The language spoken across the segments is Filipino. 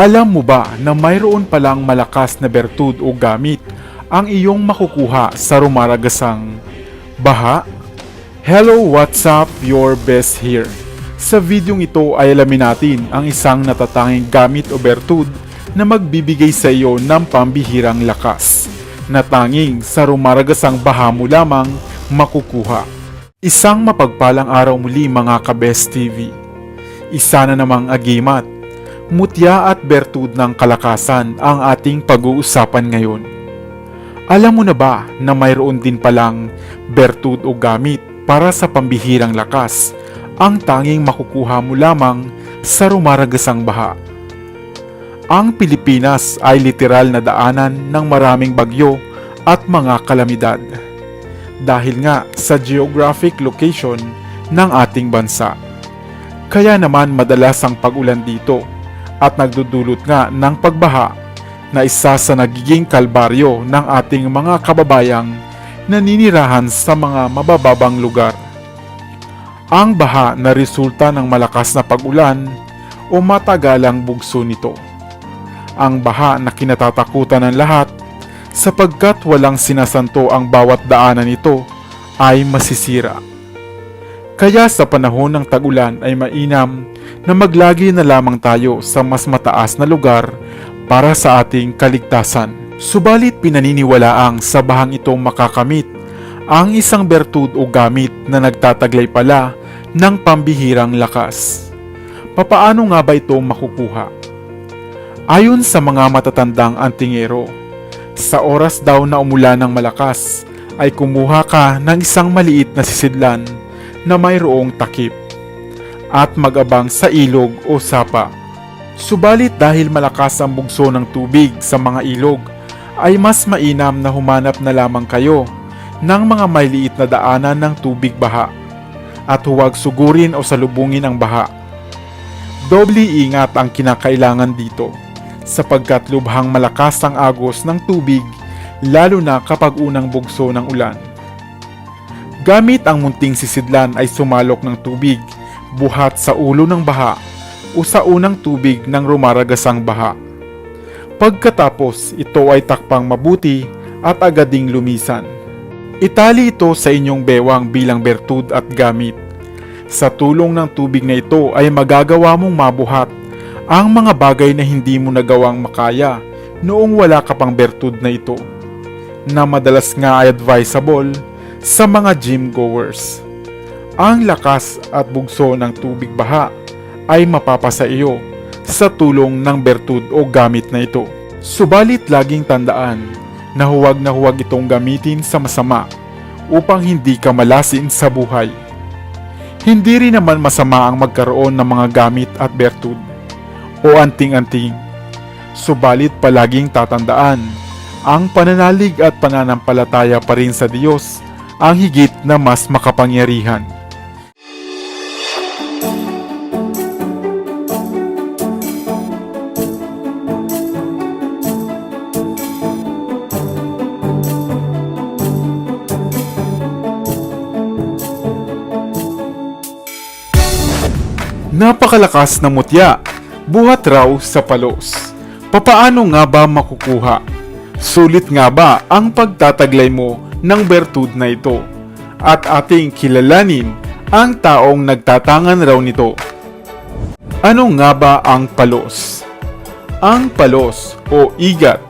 Alam mo ba na mayroon palang malakas na bertud o gamit ang iyong makukuha sa rumaragasang baha? Hello, what's up? Your best here. Sa videong ito ay alamin natin ang isang natatanging gamit o bertud na magbibigay sa iyo ng pambihirang lakas na tanging sa rumaragasang baha mo lamang makukuha. Isang mapagpalang araw muli mga ka-Best TV. Isa na namang agimat, mutya at bertud ng kalakasan ang ating pag-uusapan ngayon. Alam mo na ba na mayroon din palang bertud o gamit para sa pambihirang lakas ang tanging makukuha mo lamang sa rumaragasang baha? Ang Pilipinas ay literal na daanan ng maraming bagyo at mga kalamidad dahil nga sa geographic location ng ating bansa. Kaya naman madalas ang pag-ulan dito at nagdudulot nga ng pagbaha na isa sa nagiging kalbaryo ng ating mga kababayang naninirahan sa mga mabababang lugar. Ang baha na resulta ng malakas na pag-ulan o matagalang bugso nito. Ang baha na kinatatakutan ng lahat sapagkat walang sinasanto ang bawat daanan nito ay masisira. Kaya sa panahon ng tagulan ay mainam na maglagi na lamang tayo sa mas mataas na lugar para sa ating kaligtasan. Subalit pinaniniwalaang sa bahang itong makakamit ang isang bertud o gamit na nagtataglay pala ng pambihirang lakas. Papaano nga ba ito makukuha? Ayon sa mga matatandang antingero, sa oras daw na umulan ng malakas ay kumuha ka ng isang maliit na sisidlan na mayroong takip at magabang sa ilog o sapa. Subalit dahil malakas ang bugso ng tubig sa mga ilog, ay mas mainam na humanap na lamang kayo ng mga maliit na daanan ng tubig baha at huwag sugurin o salubungin ang baha. Doble ingat ang kinakailangan dito sapagkat lubhang malakas ang agos ng tubig lalo na kapag unang bugso ng ulan. Gamit ang munting sisidlan ay sumalok ng tubig buhat sa ulo ng baha o sa unang tubig ng rumaragasang baha. Pagkatapos, ito ay takpang mabuti at agading lumisan. Itali ito sa inyong bewang bilang bertud at gamit. Sa tulong ng tubig na ito ay magagawa mong mabuhat ang mga bagay na hindi mo nagawang makaya noong wala ka pang bertud na ito, na madalas nga ay advisable sa mga gym goers. Ang lakas at bugso ng tubig baha ay mapapasa iyo sa tulong ng bertud o gamit na ito. Subalit laging tandaan na huwag na huwag itong gamitin sa masama upang hindi ka malasin sa buhay. Hindi rin naman masama ang magkaroon ng mga gamit at bertud o anting-anting. Subalit palaging tatandaan, ang pananalig at pananampalataya pa rin sa Diyos ang higit na mas makapangyarihan. Napakalakas na mutya, buhat raw sa palos. Papaano nga ba makukuha? Sulit nga ba ang pagtataglay mo ng bertud na ito? At ating kilalanin ang taong nagtatangan raw nito. Ano nga ba ang palos? Ang palos o igat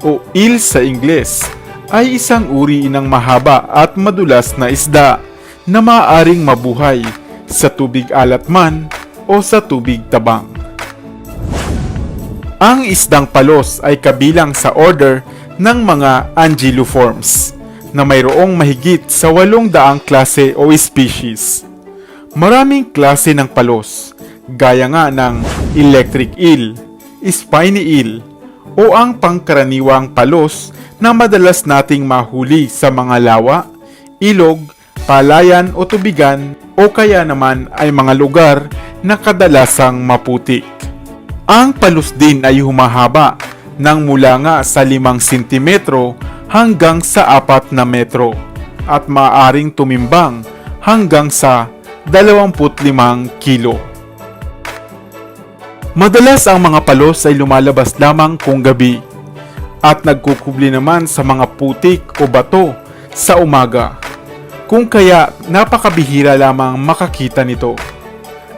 o eel sa Ingles ay isang uri ng mahaba at madulas na isda na maaaring mabuhay sa tubig alat man o sa tubig tabang. Ang isdang palos ay kabilang sa order ng mga angiloforms na mayroong mahigit sa walong daang klase o species. Maraming klase ng palos, gaya nga ng electric eel, spiny eel, o ang pangkaraniwang palos na madalas nating mahuli sa mga lawa, ilog, palayan o tubigan o kaya naman ay mga lugar na kadalasang maputik. Ang palos din ay humahaba ng mula nga sa 5 cm hanggang sa 4 na metro at maaring tumimbang hanggang sa 25 kilo. Madalas ang mga palos ay lumalabas lamang kung gabi at nagkukubli naman sa mga putik o bato sa umaga. Kung kaya napakabihira lamang makakita nito.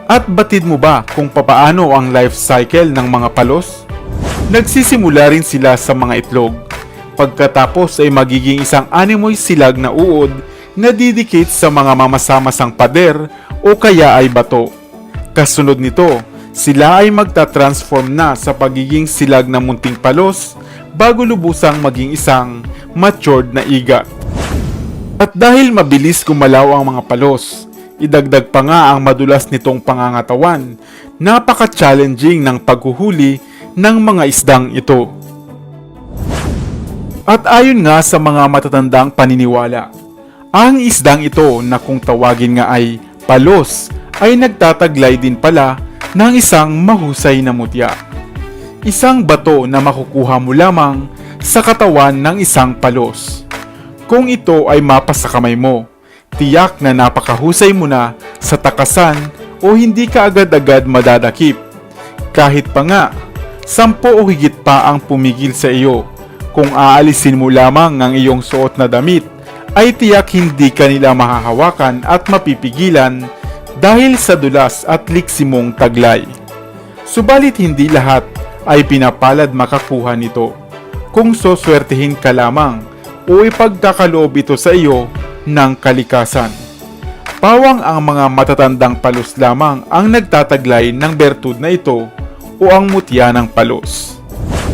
At batid mo ba kung papaano ang life cycle ng mga palos? Nagsisimula rin sila sa mga itlog. Pagkatapos ay magiging isang animoy silag na uod na didikit sa mga mamasamasang pader o kaya ay bato. Kasunod nito, sila ay magta-transform na sa pagiging silag na munting palos bago lubusang maging isang matured na igat. At dahil mabilis gumalaw ang mga palos, idagdag pa nga ang madulas nitong pangangatawan, napaka-challenging ng paghuhuli ng mga isdang ito. At ayon nga sa mga matatandang paniniwala, ang isdang ito na kung tawagin nga ay palos ay nagtataglay din pala ng isang mahusay na mutya. Isang bato na makukuha mo lamang sa katawan ng isang palos. Kung ito ay mapa sa kamay mo, tiyak na napakahusay mo na sa takasan o hindi ka agad-agad madadakip. Kahit pa nga, sampo o higit pa ang pumigil sa iyo. Kung aalisin mo lamang ang iyong suot na damit, ay tiyak hindi ka nila mahahawakan at mapipigilan dahil sa dulas at liksi mong taglay. Subalit hindi lahat ay pinapalad makakuha nito. Kung soswertihin ka lamang o ipagkakaloob ito sa iyo ng kalikasan. Pawang ang mga matatandang palos lamang ang nagtataglay ng bertud na ito o ang mutya ng palos.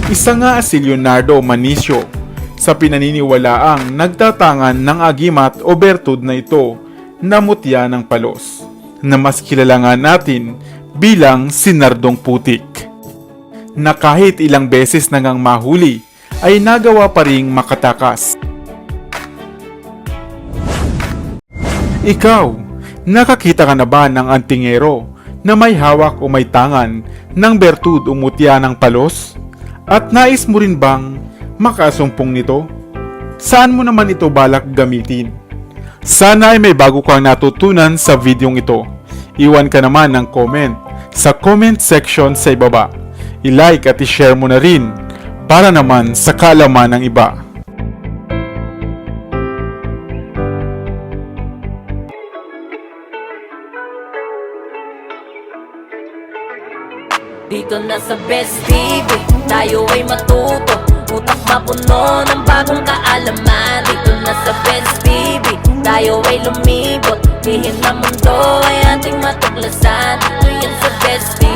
Isa nga si Leonardo Manicio sa pinaniniwalaang nagtatangan ng agimat o bertud na ito na mutya ng palos na mas kilala nga natin bilang sinardong putik na kahit ilang beses nangang mahuli ay nagawa pa ring makatakas. Ikaw, nakakita ka na ba ng antingero na may hawak o may tangan ng bertud o mutya ng palos? At nais mo rin bang makasumpong nito? Saan mo naman ito balak gamitin? Sana ay may bago kang natutunan sa videong ito. Iwan ka naman ng comment sa comment section sa ibaba. I-like at i-share mo na rin para naman sa kaalaman ng iba. Dito na sa Best TV Tayo ay matuto. Utak mapuno ng bagong kaalaman. Dito na sa Best TV Tayo ay lumibot. Lihim na mundo ay ating matuklasan. Dito yan sa Best TV